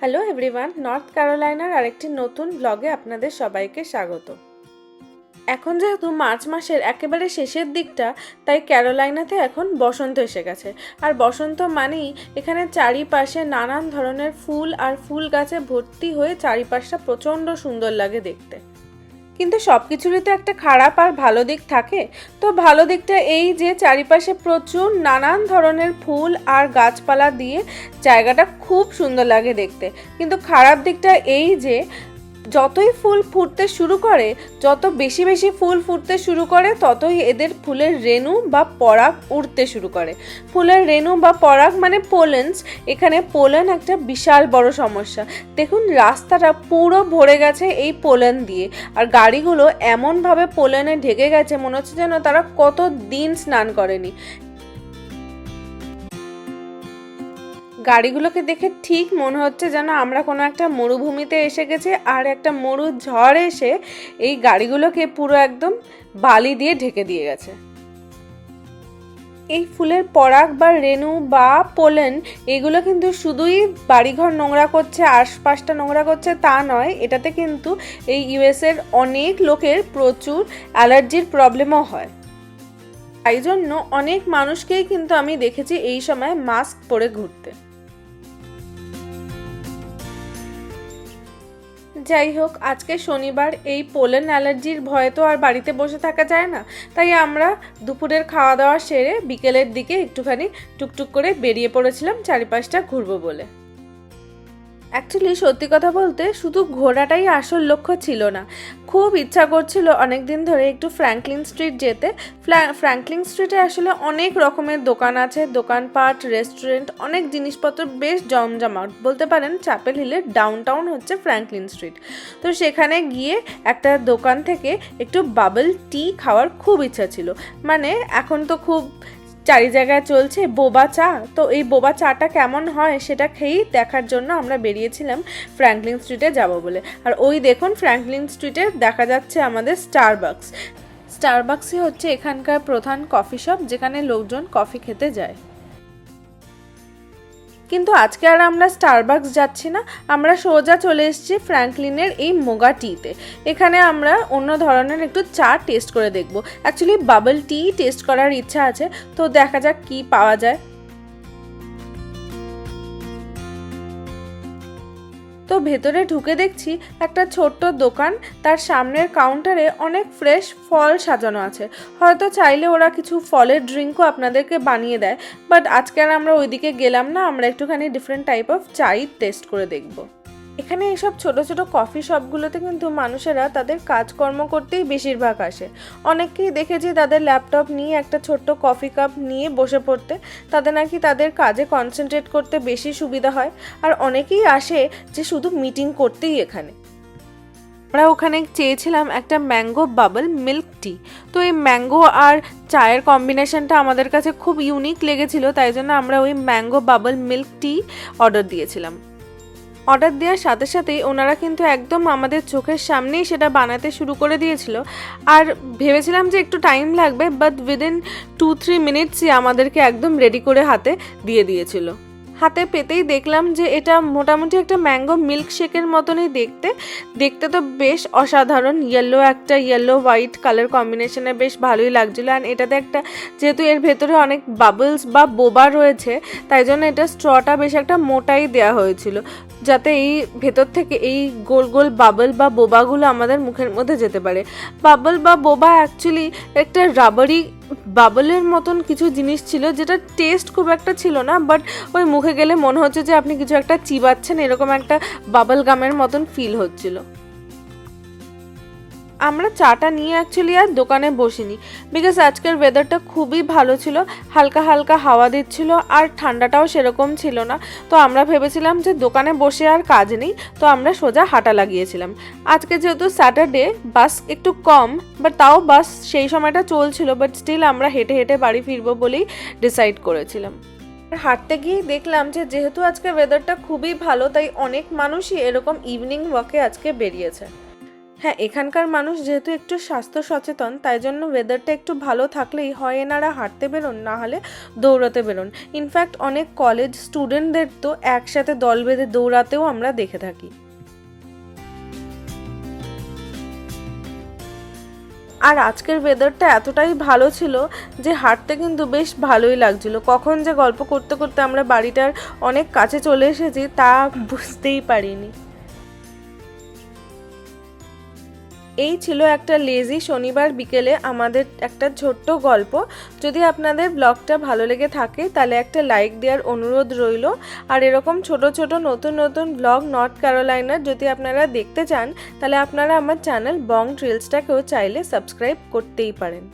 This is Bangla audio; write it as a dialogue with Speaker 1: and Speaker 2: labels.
Speaker 1: হ্যালো এভরিওয়ান নর্থ ক্যারোলাইনার আরেকটি নতুন ব্লগে আপনাদের সবাইকে স্বাগত। এখন যেহেতু মার্চ মাসের একেবারে শেষের দিকটা, তাই ক্যারোলাইনাতে এখন বসন্ত এসে গেছে। আর বসন্ত মানেই এখানে চারিপাশে নানান ধরনের ফুল আর ফুল গাছে ভর্তি হয়ে চারিপাশটা প্রচণ্ড সুন্দর লাগে দেখতে। কিন্তু সব কিছুরই তো একটা খারাপ আর ভালো দিক থাকে। তো ভালো দিকটা এই যে চারিপাশে প্রচুর নানান ধরনের ফুল আর গাছপালা দিয়ে জায়গাটা খুব সুন্দর লাগে দেখতে। কিন্তু খারাপ দিকটা এই যে যতই ফুল ফুটতে শুরু করে, যত বেশি বেশি ফুল ফুটতে শুরু করে, ততই এদের ফুলের রেণু বা পরাগ উড়তে শুরু করে। ফুলের রেণু বা পরাগ মানে পোলেন্স। এখানে পোলেন একটা বিশাল বড় সমস্যা। দেখুন, রাস্তাটা পুরো ভরে গেছে এই পোলেন দিয়ে। আর গাড়িগুলো এমনভাবে পোলেনে ঢেকে গেছে, মনে হচ্ছে যেন তারা কত দিন স্নান করেনি। গাড়িগুলোকে দেখে ঠিক মনে হচ্ছে যেন আমরা কোনো একটা মরুভূমিতে এসে গেছি, আর একটা মরু ঝড় এসে এই গাড়িগুলোকে পুরো একদম বালি দিয়ে ঢেকে দিয়ে গেছে। এই ফুলের পরাগ বা রেণু বা পোলেন, এগুলো কিন্তু শুধুই বাড়িঘর নোংরা করছে, আশপাশটা নোংরা করছে তা নয়, এটাতে কিন্তু এই ইউএসের অনেক লোকের প্রচুর অ্যালার্জির প্রবলেমও হয়। তাই জন্য অনেক মানুষকেই কিন্তু আমি দেখেছি এই সময় মাস্ক পরে ঘুরতে। যাই হোক, আজকে শনিবার, এই পোলেন অ্যালার্জির ভয়ে তো আর বাড়িতে বসে থাকা যায় না। তাই আমরা দুপুরের খাওয়া দাওয়া সেরে বিকেলের দিকে একটুখানি টুকটুক করে বেরিয়ে পড়েছিলাম, চারিপাশটা ঘুরবো বলে। অ্যাকচুয়ালি সত্যি কথা বলতে শুধু ঘোরাটাই আসল লক্ষ্য ছিল না। খুব ইচ্ছা করছিল অনেক দিন ধরে একটু ফ্র্যাঙ্কলিন স্ট্রিট যেতে। ফ্র্যাঙ্কলিন স্ট্রিটে আসলে অনেক রকমের দোকান আছে, দোকানপাট রেস্টুরেন্ট অনেক জিনিসপত্র বেশ জমজমাট। বলতে পারেন চ্যাপেল হিলের ডাউন টাউন হচ্ছে ফ্র্যাঙ্কলিন স্ট্রিট তো সেখানে গিয়ে একটা দোকান থেকে একটু বাবল টি খাওয়ার খুব ইচ্ছা ছিল। মানে এখন তো খুব চারি জায়গায় চলছে বোবা চা। তো এই বোবা চাটা কেমন হয় সেটা খেয়েই দেখার জন্য আমরা বেরিয়েছিলাম ফ্র্যাঙ্কলিন স্ট্রিটে যাব বলে। আর ওই দেখুন ফ্র্যাঙ্কলিন স্ট্রিটে দেখা যাচ্ছে আমাদের স্টারবাক্স স্টারবাক্সই হচ্ছে এখানকার প্রধান কফি শপ যেখানে লোকজন কফি খেতে যায়। কিন্তু আজকে আর আমরা স্টারবাক্স যাচ্ছি না, আমরা সোজা চলে এসেছি ফ্র্যাঙ্কলিনের এই মোগা টিতে এখানে আমরা অন্য ধরনের একটু চা টেস্ট করে দেখব। অ্যাকচুয়ালি বাবল টি টেস্ট করার ইচ্ছা আছে, তো দেখা যাক কি পাওয়া যায়। ভেতরে ঢুকে দেখছি একটা ছোট্ট দোকান। তার সামনের কাউন্টারে অনেক ফ্রেশ ফল সাজানো আছে। হয়তো চাইলে ওরা কিছু ফলের ড্রিঙ্কও আপনাদেরকে বানিয়ে দেয়। বাট আজকে আর আমরা ওইদিকে গেলাম না, আমরা একটুখানি ডিফারেন্ট টাইপ অফ চাই টেস্ট করে দেখব। এখানে এইসব ছোট ছোট কফি শপগুলোতে কিন্তু মানুষেরা তাদের কাজকর্ম করতেই বেশিরভাগ আসে। অনেককেই দেখেছি তাদের ল্যাপটপ নিয়ে একটা ছোট্ট কফি কাপ নিয়ে বসে পড়তে। তাদের নাকি তাদের কাজে কনসেন্ট্রেট করতে বেশি সুবিধা হয়। আর অনেকেই আসে যে শুধু মিটিং করতেই এখানে। আমরা ওখানে চেয়েছিলাম একটা ম্যাঙ্গো বাবল মিল্ক টি তো এই ম্যাঙ্গো আর চায়ের কম্বিনেশনটা আমাদের কাছে খুব ইউনিক লেগেছিল, তাই জন্য আমরা ওই mango bubble milk tea order দিয়েছিলাম। অর্ডার দেওয়ার সাথে সাথেই ওনারা কিন্তু একদম আমাদের চোখের সামনেই সেটা বানাতে শুরু করে দিয়েছিল। আর ভেবেছিলাম যে একটু টাইম লাগবে বাট উইদিন টু থ্রি মিনিটসই আমাদেরকে একদম রেডি করে হাতে দিয়ে দিয়েছিল। হাতে পেতেই দেখলাম যে এটা মোটামুটি একটা ম্যাঙ্গো মিল্ক শেকের মতনই দেখতে। দেখতে তো বেশ অসাধারণ ইয়েলো একটা ইয়েলো হোয়াইট কালার কম্বিনেশনে বেশ ভালোই লাগছিল। অ্যান্ড এটাতে একটা, যেহেতু এর ভেতরে অনেক বাবলস বা বোবা রয়েছে, তাই জন্য এটা স্ট্রটা বেশ একটা মোটাই দেওয়া হয়েছিল। যাতে এই ভেতর থেকে এই গোল গোল বাবল বা বোবাগুলো আমাদের মুখের মধ্যে যেতে পারে। বাবল বা বোবা অ্যাকচুয়ালি একটা রাবারি বাবলের মতন কিছু জিনিস ছিল যেটা টেস্ট খুব একটা ছিল না বাট ওই মুখে গেলে মনে হচ্ছে যে আপনি কিছু একটা চিবাচ্ছেন, এরকম একটা বাবল গামের মতন ফিল হচ্ছিল। আমরা চাটা নিয়ে অ্যাকচুয়ালি আর দোকানে বসিনি। বিকজ আজকের ওয়েদারটা খুবই ভালো ছিল, হালকা হালকা হাওয়া দিচ্ছিল আর ঠান্ডাটাও সেরকম ছিল না। তো আমরা ভেবেছিলাম যে দোকানে বসে আর কাজ নেই, তো আমরা সোজা হাঁটা লাগিয়েছিলাম। আজকে যেহেতু স্যাটারডে বাস একটু কম বাট তাও বাস সেই সময়টা চলছিল বাট স্টিল আমরা হেঁটে হেঁটে বাড়ি ফিরবো বলেই ডিসাইড করেছিলাম। হাঁটতে গিয়ে দেখলাম যে যেহেতু আজকে ওয়েদারটা খুবই ভালো, তাই অনেক মানুষই এরকম ইভিনিং ওয়াকে আজকে বেরিয়েছে। হ্যাঁ এখানকার মানুষ যেহেতু একটু স্বাস্থ্য সচেতন, তাই জন্য ওয়েদারটা একটু ভালো থাকলেই হয় এনারা হাঁটতে বেরোন, না হলে দৌড়াতে বেরোন। ইনফ্যাক্ট অনেক কলেজ স্টুডেন্টদের তো একসাথে দল বেঁধে দৌড়াতেও আমরা দেখে থাকি। আর আজকের ওয়েদারটা এতটাই ভালো ছিল যে হাঁটতে কিন্তু বেশ ভালোই লাগছিল। কখন যে গল্প করতে করতে আমরা বাড়িটার অনেক কাছে চলে এসেছি তা বুঝতেই পারিনি। এই ছিল একটা লেজি শনিবার বিকেলে আমাদের একটা ছোট্ট গল্প। যদি আপনাদের ব্লগটা ভালো লেগে থাকে, তাহলে একটা লাইক দেওয়ার অনুরোধ রইল। আর এরকম ছোট ছোট, নতুন নতুন ব্লগ নর্থ ক্যারোলাইনার যদি আপনারা দেখতে চান, তাহলে আপনারা আমার চ্যানেল বং ট্রিলসটাকেও চাইলে সাবস্ক্রাইব করতেই পারেন।